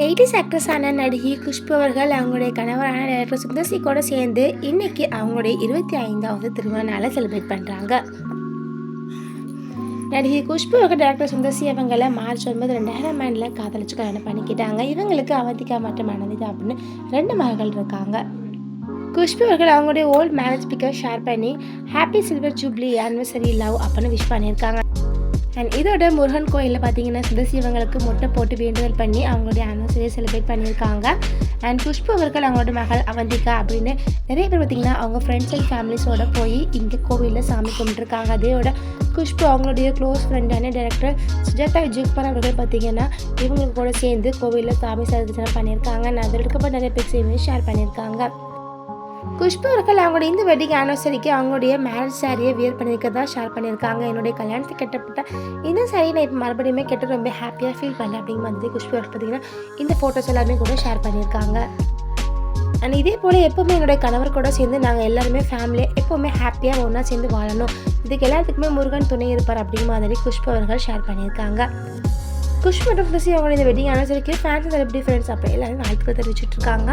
Eighties ஆக்ட்ரஸான நடிகை குஷ்பு அவர்கள் அவங்களுடைய கணவரான டேரக்டர் சுந்தர்சி கூட சேர்ந்து இன்னைக்கு அவங்களுடைய இருபத்தி ஐந்தாவது திருமண நாளை செலிப்ரேட் பண்ணுறாங்க நடிகை குஷ்பு அவர்கள் டேரக்டர் சுந்தர்சி அவங்கள மார்ச் ஒன்பது ரெண்டாயிரம் ஆண்டில் காதலிச்சு கல்யாணம் பண்ணிக்கிட்டாங்க. இவங்களுக்கு அவதிக்கா மற்றும் அனந்திகா அப்படின்னு ரெண்டு மகள் இருக்காங்க. குஷ்பு அவர்கள் அவங்களுடைய ஓல்ட் மேரேஜ் பிக்கர் ஷேர் பண்ணி happy silver jubilee anniversary love அப்படின்னு விஷ் பண்ணியிருக்காங்க. அண்ட் இதோட முருகன் கோயிலில் பார்த்தீங்கன்னா சிவசிவங்களுக்கு முட்டை மொட்டை போட்டு வேண்டுதல் பண்ணி அவங்களுடைய ஆனிவர்சரியை செலிப்ரேட் பண்ணியிருக்காங்க. அண்ட் குஷ்பு அவர்கள் அவங்களோட மகள் அவந்திகா அப்படின்னு நிறைய பேர் பார்த்தீங்கன்னா அவங்க ஃப்ரெண்ட்ஸ் அண்ட் ஃபேமிலிஸோட போய் இங்கே கோவிலில் சாமி கும்பிட்டுருக்காங்க. அதோட குஷ்பு அவங்களுடைய க்ளோஸ் ஃப்ரெண்டான டேரக்டர் சுஜாதா விஜயகுமார் அவர்கள் பார்த்தீங்கன்னா இவங்க கூட சேர்ந்து கோவிலில் சாமி சர்வீஸ் பண்ணியிருக்காங்க. நான் அதில் இருக்கப்பட்ட நிறைய பேர் ஷேர் பண்ணியிருக்காங்க. குஷ்பு அவர்கள் அவங்களுடைய இந்த வெட்டிங் ஆனிவர்சரிக்கு அவங்களுடைய மேரேஜ் சாரியை வியர் பண்ணியிருக்கதா ஷேர் பண்ணியிருக்காங்க. என்னுடைய கல்யாணத்துக்கு கெட்டப்பட்ட இந்த சாரி நான் இப்போ மறுபடியுமே கெட்ட ரொம்ப ஹாப்பியாக ஃபீல் பண்ணேன் அப்படிங்கிற மாதிரி குஷ்பு அவர்கள் பார்த்தீங்கன்னா இந்த ஃபோட்டோஸ் எல்லாமே கூட ஷேர் பண்ணியிருக்காங்க. அண்ட் இதே போல் எப்போவுமே என்னுடைய கணவர் கூட சேர்ந்து நாங்கள் எல்லாருமே ஃபேமிலியாக எப்போவுமே ஹாப்பியாக ஒன்றா சேர்ந்து வாழணும். இதுக்கு எல்லாத்துக்குமே முருகன் துணை இருப்பார் அப்படிங்கிற மாதிரி குஷ்பு அவர்கள் ஷேர் பண்ணியிருக்காங்க. குஷ்பு மற்றும் குஷி அவங்களோட இந்த வெட்டிங் ஆனிவர்சரிக்கு ஃபேன்ஸ் செலிபிரிட்டி ஃப்ரெண்ட்ஸ் அப்போ எல்லாரும் வாழ்த்துக்கள் தெரிவிச்சிட்டு இருக்காங்க.